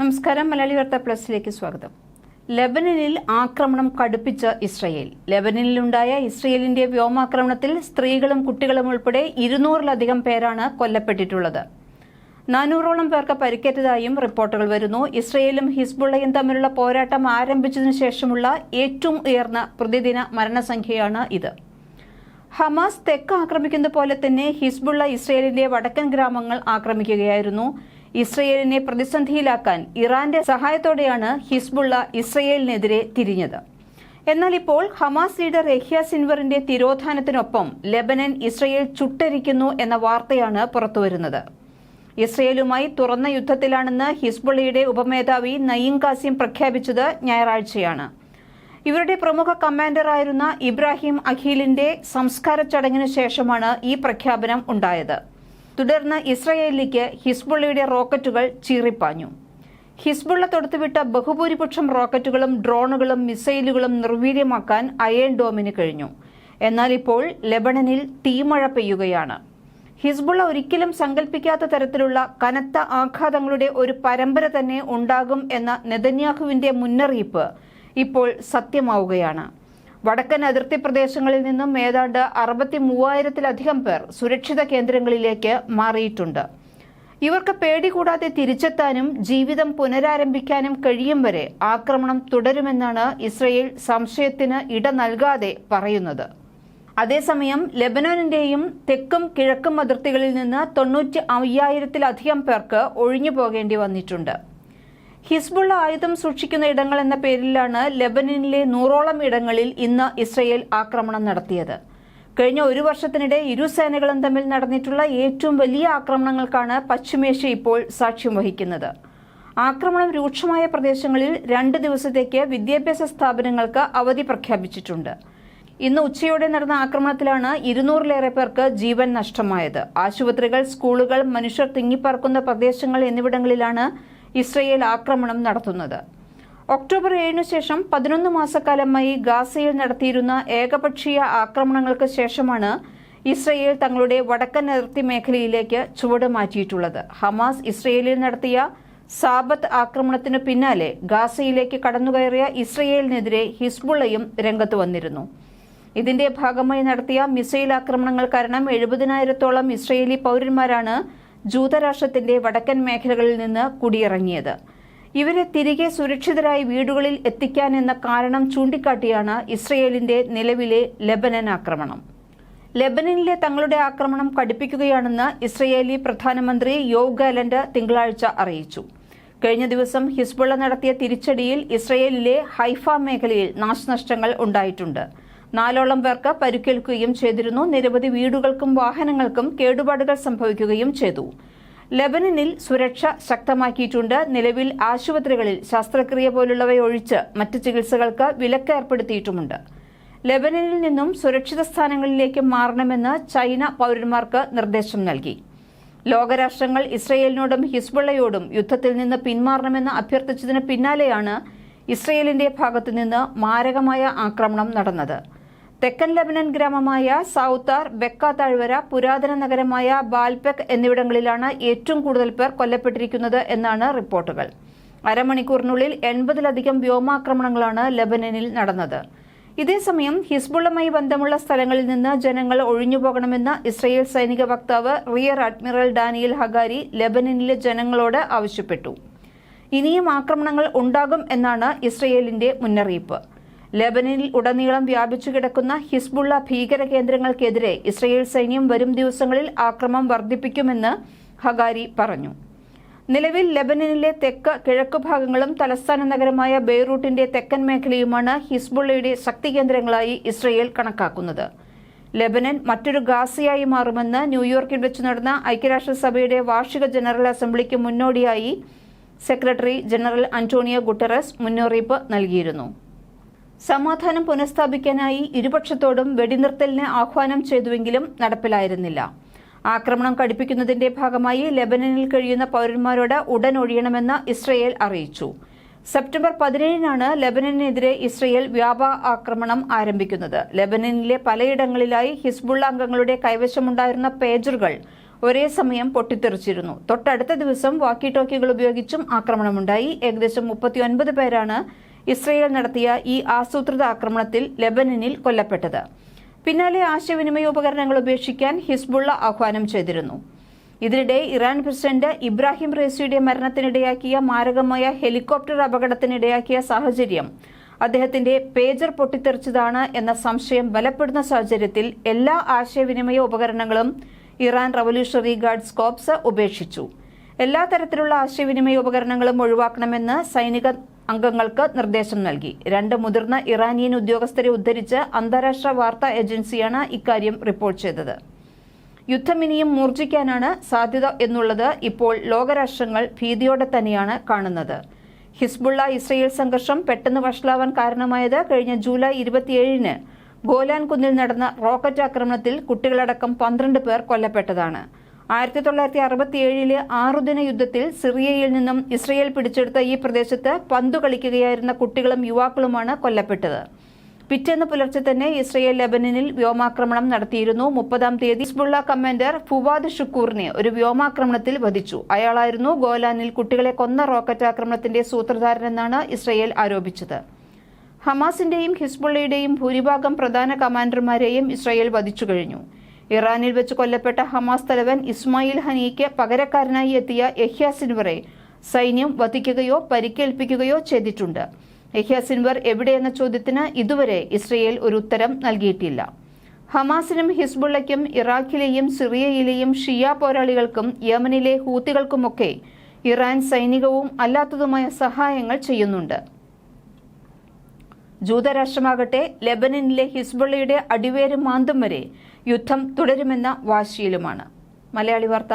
നമസ്കാരം. മലയാളി വാർത്ത പ്ലസിലേക്ക് സ്വാഗതം. ലെബനനിൽ ആക്രമണം കടുപ്പിച്ച ഇസ്രയേൽ. ലെബനനിലുണ്ടായ ഇസ്രയേലിന്റെ വ്യോമാക്രമണത്തിൽ സ്ത്രീകളും കുട്ടികളും ഉൾപ്പെടെ ഇരുന്നൂറിലധികം പേരാണ് കൊല്ലപ്പെട്ടിട്ടുള്ളത്. നാനൂറോളം പേർക്ക് പരിക്കേറ്റതായും റിപ്പോർട്ടുകൾ വരുന്നു. ഇസ്രയേലും ഹിസ്ബുള്ളയും തമ്മിലുള്ള പോരാട്ടം ആരംഭിച്ചതിനു ശേഷമുള്ള ഏറ്റവും ഉയർന്ന പ്രതിദിന മരണസംഖ്യയാണ് ഇത്. ഹമാസ് തെക്ക് ആക്രമിക്കുന്ന പോലെ തന്നെ ഹിസ്ബുള്ള ഇസ്രയേലിന്റെ വടക്കൻ ഗ്രാമങ്ങൾ ആക്രമിക്കുകയായിരുന്നു. ഇസ്രയേലിനെ പ്രതിസന്ധിയിലാക്കാൻ ഇറാന്റെ സഹായത്തോടെയാണ് ഹിസ്ബുള്ള ഇസ്രയേലിനെതിരെ തിരിഞ്ഞത്. എന്നാൽ ഇപ്പോൾ ഹമാസ് ലീഡർ റഹ്യ സിൻവറിന്റെ തിരോധാനത്തിനൊപ്പം ലെബനൻ ഇസ്രയേൽ ചുട്ടരിക്കുന്നു എന്ന വാർത്തയാണ് പുറത്തുവരുന്നത്. ഇസ്രയേലുമായി തുറന്ന യുദ്ധത്തിലാണെന്ന് ഹിസ്ബുള്ളയുടെ ഉപമേധാവി നയീം കാസിം പ്രഖ്യാപിച്ചത് ഞായറാഴ്ചയാണ്. ഇവരുടെ പ്രമുഖ കമാൻഡറായിരുന്ന ഇബ്രാഹിം അഖീലിന്റെ സംസ്കാര ചടങ്ങിനു ശേഷമാണ് ഈ പ്രഖ്യാപനം ഉണ്ടായത്. തുടർന്ന് ഇസ്രയേലിലേക്ക് ഹിസ്ബുള്ളയുടെ റോക്കറ്റുകൾ ചീറിപ്പാഞ്ഞു. ഹിസ്ബുള്ള തൊടുത്തുവിട്ട ബഹുഭൂരിപക്ഷം റോക്കറ്റുകളും ഡ്രോണുകളും മിസൈലുകളും നിർവീര്യമാക്കാൻ അയേൺ ഡോമിന് കഴിഞ്ഞു. എന്നാൽ ഇപ്പോൾ ലെബണനിൽ തീമഴ പെയ്യുകയാണ്. ഹിസ്ബുള്ള ഒരിക്കലും സങ്കല്പിക്കാത്ത തരത്തിലുള്ള കനത്ത ആഘാതങ്ങളുടെ ഒരു പരമ്പര തന്നെ ഉണ്ടാകും എന്ന നെതന്യാഹുവിന്റെ മുന്നറിയിപ്പ് ഇപ്പോൾ സത്യമാവുകയാണ്. വടക്കൻ അതിർത്തി പ്രദേശങ്ങളിൽ നിന്നും ഏതാണ്ട് അറുപത്തി മൂവായിരത്തിലധികം പേർ സുരക്ഷിത കേന്ദ്രങ്ങളിലേക്ക് മാറിയിട്ടുണ്ട്. ഇവർക്ക് പേടി കൂടാതെ തിരിച്ചെത്താനും ജീവിതം പുനരാരംഭിക്കാനും കഴിയും വരെ ആക്രമണം തുടരുമെന്നാണ് ഇസ്രയേൽ സംശയത്തിന് ഇട നൽകാതെ പറയുന്നത്. അതേസമയം ലെബനോനിന്റെയും തെക്കും കിഴക്കും അതിർത്തികളിൽ നിന്ന് തൊണ്ണൂറ്റി അയ്യായിരത്തിലധികം പേർക്ക് ഒഴിഞ്ഞു പോകേണ്ടി വന്നിട്ടുണ്ട്. ഹിസ്ബുള്ള ആയുധം സൂക്ഷിക്കുന്ന ഇടങ്ങൾ എന്ന പേരിലാണ് ലെബനനിലെ നൂറോളം ഇടങ്ങളിൽ ഇന്ന് ഇസ്രയേൽ ആക്രമണം നടത്തിയത്. കഴിഞ്ഞ ഒരു വർഷത്തിനിടെ ഇരു സേനകളും തമ്മിൽ നടന്നിട്ടുള്ള ഏറ്റവും വലിയ ആക്രമണങ്ങൾക്കാണ് പശ്ചിമേഷ്യ ഇപ്പോൾ സാക്ഷ്യം വഹിക്കുന്നത്. ആക്രമണം രൂക്ഷമായ പ്രദേശങ്ങളിൽ രണ്ട് ദിവസത്തേക്ക് വിദ്യാഭ്യാസ സ്ഥാപനങ്ങൾക്ക് അവധി പ്രഖ്യാപിച്ചിട്ടുണ്ട്. ഇന്ന് ഉച്ചയോടെ നടന്ന ആക്രമണത്തിലാണ് ഇരുന്നൂറിലേറെ പേർക്ക് ജീവൻ നഷ്ടമായത്. ആശുപത്രികൾ സ്കൂളുകൾ മനുഷ്യർ തിങ്ങിപ്പാർക്കുന്ന പ്രദേശങ്ങൾ എന്നിവിടങ്ങളിലാണ് ഇസ്രയേൽ ആക്രമണം നടത്തുന്നത്. ഒക്ടോബർ ഏഴിനു ശേഷം പതിനൊന്ന് മാസക്കാലമായി ഗാസയിൽ നടത്തിയിരുന്ന ഏകപക്ഷീയ ആക്രമണങ്ങൾക്ക് ശേഷമാണ് ഇസ്രയേൽ തങ്ങളുടെ വടക്കൻ അതിർത്തി മേഖലയിലേക്ക് ചുവട് മാറ്റിയിട്ടുള്ളത്. ഹമാസ് ഇസ്രയേലിൽ നടത്തിയ സാബത്ത് ആക്രമണത്തിന് പിന്നാലെ ഗാസയിലേക്ക് കടന്നുകയറിയ ഇസ്രയേലിനെതിരെ ഹിസ്ബുള്ളയും രംഗത്ത് വന്നിരുന്നു. ഇതിന്റെ ഭാഗമായി നടത്തിയ മിസൈൽ ആക്രമണങ്ങൾ കാരണം എഴുപതിനായിരത്തോളം ഇസ്രയേലി പൗരന്മാരാണ് ജൂതരാഷ്ട്രത്തിന്റെ വടക്കൻ മേഖലകളിൽ നിന്ന് കുടിയിറങ്ങിയത്. ഇവരെ തിരികെ സുരക്ഷിതരായി വീടുകളിൽ എത്തിക്കാൻ എന്ന കാരണം ചൂണ്ടിക്കാട്ടിയാണ് ഇസ്രയേലിന്റെ നിലവിലെ ലെബനൻ ആക്രമണം. ലെബനനിലെ തങ്ങളുടെ ആക്രമണം കടുപ്പിക്കുകയാണെന്ന് ഇസ്രയേലി പ്രധാനമന്ത്രി യോവ് ഗാലന്റ് തിങ്കളാഴ്ച അറിയിച്ചു. കഴിഞ്ഞ ദിവസം ഹിസ്ബുള്ള നടത്തിയ തിരിച്ചടിയിൽ ഇസ്രയേലിലെ ഹൈഫ മേഖലയിൽ നാശനഷ്ടങ്ങൾ ഉണ്ടായിട്ടുണ്ട്. നാലോളം പേർക്ക് പരിക്കേൽക്കുകയും ചെയ്തിരുന്നു. നിരവധി വീടുകൾക്കും വാഹനങ്ങൾക്കും കേടുപാടുകൾ സംഭവിക്കുകയും ചെയ്തു. ലെബനനിൽ സുരക്ഷ ശക്തമാക്കിയിട്ടുണ്ട്. നിലവിൽ ആശുപത്രികളിൽ ശസ്ത്രക്രിയ പോലുള്ളവയൊഴിച്ച് മറ്റ് ചികിത്സകൾക്ക് വിലക്ക് ഏർപ്പെടുത്തിയിട്ടുമുണ്ട്. ലെബനനിൽ നിന്നും സുരക്ഷിത സ്ഥാനങ്ങളിലേക്ക് മാറണമെന്ന് ചൈന പൗരന്മാർക്ക് നിർദ്ദേശം നൽകി. ലോകരാഷ്ട്രങ്ങൾ ഇസ്രയേലിനോടും ഹിസ്ബുള്ളയോടും യുദ്ധത്തിൽ നിന്ന് പിന്മാറണമെന്ന് അഭ്യർത്ഥിച്ചതിന് പിന്നാലെയാണ് ഇസ്രയേലിന്റെ ഭാഗത്തുനിന്ന് മാരകമായ ആക്രമണം നടന്നത്. തെക്കൻ ലബനൻ ഗ്രാമമായ സൌത്താർ ബെക്ക താഴ്വര പുരാതന നഗരമായ ബാൽപെക് എന്നിവിടങ്ങളിലാണ് ഏറ്റവും കൂടുതൽ പേർ കൊല്ലപ്പെട്ടിരിക്കുന്നത് എന്നാണ് റിപ്പോർട്ടുകൾ. അരമണിക്കൂറിനുള്ളിൽ എൺപതിലധികം വ്യോമാക്രമണങ്ങളാണ് ലബനനിൽ നടന്നത്. ഇതേസമയം ഹിസ്ബുള്ളമായി ബന്ധമുള്ള സ്ഥലങ്ങളിൽ നിന്ന് ജനങ്ങൾ ഒഴിഞ്ഞുപോകണമെന്ന് ഇസ്രയേൽ സൈനിക വക്താവ് റിയർ അഡ്മിറൽ ഡാനിയൽ ഹഗാരി ലെബനനിലെ ജനങ്ങളോട് ആവശ്യപ്പെട്ടു. ഇനിയും ആക്രമണങ്ങൾ ഉണ്ടാകും എന്നാണ് ഇസ്രയേലിന്റെ മുന്നറിയിപ്പ്. ലെബനനിൽ ഉടനീളം വ്യാപിച്ചു കിടക്കുന്ന ഹിസ്ബുള്ള ഭീകര കേന്ദ്രങ്ങൾക്കെതിരെ ഇസ്രയേൽ സൈന്യം വരും ദിവസങ്ങളിൽ ആക്രമം വർദ്ധിപ്പിക്കുമെന്ന് ഹഗാരി പറഞ്ഞു. നിലവിൽ ലെബനനിലെ തെക്ക് കിഴക്ക് ഭാഗങ്ങളും തലസ്ഥാന നഗരമായ ബെയ്റൂട്ടിന്റെ തെക്കൻ മേഖലയുമാണ് ഹിസ്ബുള്ളയുടെ ശക്തി കേന്ദ്രങ്ങളായി ഇസ്രയേൽ കണക്കാക്കുന്നത്. ലെബനൻ മറ്റൊരു ഗാസയായി മാറുമെന്ന് ന്യൂയോർക്കിൽ വെച്ച് നടന്ന ഐക്യരാഷ്ട്രസഭയുടെ വാർഷിക ജനറൽ അസംബ്ലിക്ക് മുന്നോടിയായി സെക്രട്ടറി ജനറൽ അന്റോണിയോ ഗുട്ടറസ് മുന്നറിയിപ്പ് നൽകിയിരുന്നു. സമാധാനം പുനഃസ്ഥാപിക്കാനായി ഇരുപക്ഷത്തോടും വെടിനിർത്തലിന് ആഹ്വാനം ചെയ്തുവെങ്കിലും നടപ്പിലായിരുന്നില്ല. ആക്രമണം കടുപ്പിക്കുന്നതിന്റെ ഭാഗമായി ലെബനനിൽ കഴിയുന്ന പൗരന്മാരോട് ഉടൻ ഒഴിയണമെന്ന് ഇസ്രയേൽ അറിയിച്ചു. സെപ്റ്റംബർ പതിനേഴിനാണ് ലെബനനെതിരെ ഇസ്രയേൽ വ്യാപാ ആക്രമണം ആരംഭിക്കുന്നത്. ലെബനനിലെ പലയിടങ്ങളിലായി ഹിസ്ബുള്ള അംഗങ്ങളുടെ കൈവശമുണ്ടായിരുന്ന പേജറുകൾ ഒരേ സമയം പൊട്ടിത്തെറിച്ചിരുന്നു. തൊട്ടടുത്ത ദിവസം വാക്കി ടോക്കികൾ ഉപയോഗിച്ചും ആക്രമണമുണ്ടായി. ഏകദേശം മുപ്പത്തിയൊൻപത് പേരാണ് ഇസ്രയേൽ നടത്തിയ ഈ ആസൂത്രിത ആക്രമണത്തിൽ ലെബനനിൽ കൊല്ലപ്പെട്ടത്. പിന്നാലെ ആശയവിനിമയ ഉപകരണങ്ങൾ ഉപേക്ഷിക്കാൻ ഹിസ്ബുള്ള ആഹ്വാനം ചെയ്തിരുന്നു. ഇതിനിടെ ഇറാൻ പ്രസിഡന്റ് ഇബ്രാഹിം റേസിയുടെ മരണത്തിനിടയാക്കിയ മാരകമായ ഹെലികോപ്റ്റർ അപകടത്തിനിടയാക്കിയ സാഹചര്യം അദ്ദേഹത്തിന്റെ പേജർ പൊട്ടിത്തെറിച്ചതാണ് എന്ന സംശയം ബലപ്പെടുന്ന സാഹചര്യത്തിൽ എല്ലാ ആശയവിനിമയ ഉപകരണങ്ങളും ഇറാൻ റവല്യൂഷണറി ഗാർഡ്സ് കോപ്സ് ഉപേക്ഷിച്ചു. എല്ലാ തരത്തിലുള്ള ആശയവിനിമയ ഉപകരണങ്ങളും ഒഴിവാക്കണമെന്ന് സൈനിക അംഗങ്ങൾക്ക് നിർദ്ദേശം നൽകി. രണ്ട് മുതിർന്ന ഇറാനിയൻ ഉദ്യോഗസ്ഥരെ ഉദ്ധരിച്ച് അന്താരാഷ്ട്ര വാർത്താ ഏജൻസിയാണ് ഇക്കാര്യം റിപ്പോർട്ട് ചെയ്തത്. യുദ്ധമിനിയും മൂർജിക്കാനാണ് സാധ്യത എന്നുള്ളത് ഇപ്പോൾ ലോകരാഷ്ട്രങ്ങൾ ഭീതിയോടെ തന്നെയാണ് കാണുന്നത്. ഹിസ്ബുള്ള ഇസ്രയേൽ സംഘർഷം പെട്ടെന്ന് വഷളാവാൻ കാരണമായത് കഴിഞ്ഞ ജൂലൈ ഇരുപത്തിയേഴിന് ഗോലാൻ കുന്നിൽ നടന്ന റോക്കറ്റ് ആക്രമണത്തിൽ കുട്ടികളടക്കം പന്ത്രണ്ട് പേർ കൊല്ലപ്പെട്ടതാണ്. ആയിരത്തി തൊള്ളായിരത്തി അറുപത്തിയേഴിലെ ആറുദിന യുദ്ധത്തിൽ സിറിയയിൽ നിന്നും ഇസ്രയേൽ പിടിച്ചെടുത്ത ഈ പ്രദേശത്ത് പന്തു കളിക്കുകയായിരുന്ന കുട്ടികളും യുവാക്കളുമാണ് കൊല്ലപ്പെട്ടത്. പിറ്റേന്ന് പുലർച്ചെ തന്നെ ഇസ്രയേൽ ലെബനനിൽ വ്യോമാക്രമണം നടത്തിയിരുന്നു. മുപ്പതാം തീയതി ഹിസ്ബുള്ള കമാൻഡർ ഫുവാദ് ഷുക്കൂറിനെ ഒരു വ്യോമാക്രമണത്തിൽ വധിച്ചു. അയാളായിരുന്നു ഗോലാനിൽ കുട്ടികളെ കൊന്ന റോക്കറ്റ് ആക്രമണത്തിന്റെ സൂത്രധാരനെന്നാണ് ഇസ്രയേൽ ആരോപിച്ചത്. ഹമാസിന്റെയും ഹിസ്ബുള്ളയുടെയും ഭൂരിഭാഗം പ്രധാന കമാൻഡർമാരെയും ഇസ്രയേൽ വധിച്ചു കഴിഞ്ഞു. ഇറാനിൽ വെച്ച് കൊല്ലപ്പെട്ട ഹമാസ് തലവൻ ഇസ്മായിൽ ഹനിക്ക് പകരക്കാരനായി എത്തിയ യഹ്യ സിൻവറെ സൈന്യം വധിക്കുകയോ പരിക്കേൽപ്പിക്കുകയോ ചെയ്തിട്ടുണ്ട്. യഹ്യ സിൻവർ എവിടെയെന്ന ചോദ്യത്തിന് ഇതുവരെ ഇസ്രയേൽ ഒരു ഉത്തരം നൽകിയിട്ടില്ല. ഹമാസിനും ഹിസ്ബുള്ളയ്ക്കും ഇറാഖിലെയും സിറിയയിലെയും ഷിയ പോരാളികൾക്കും യമനിലെ ഹൂത്തികൾക്കുമൊക്കെ ഇറാൻ സൈനികവും അല്ലാത്തതുമായ സഹായങ്ങൾ ചെയ്യുന്നുണ്ട്. ജൂതരാഷ്ട്രമാകട്ടെ ലെബനനിലെ ഹിസ്ബുള്ളയുടെ അടിവേര് മാന്തം വരെ യുദ്ധം തുടരുമെന്ന വാശിയിലുമാണ്. മലയാളി വാർത്ത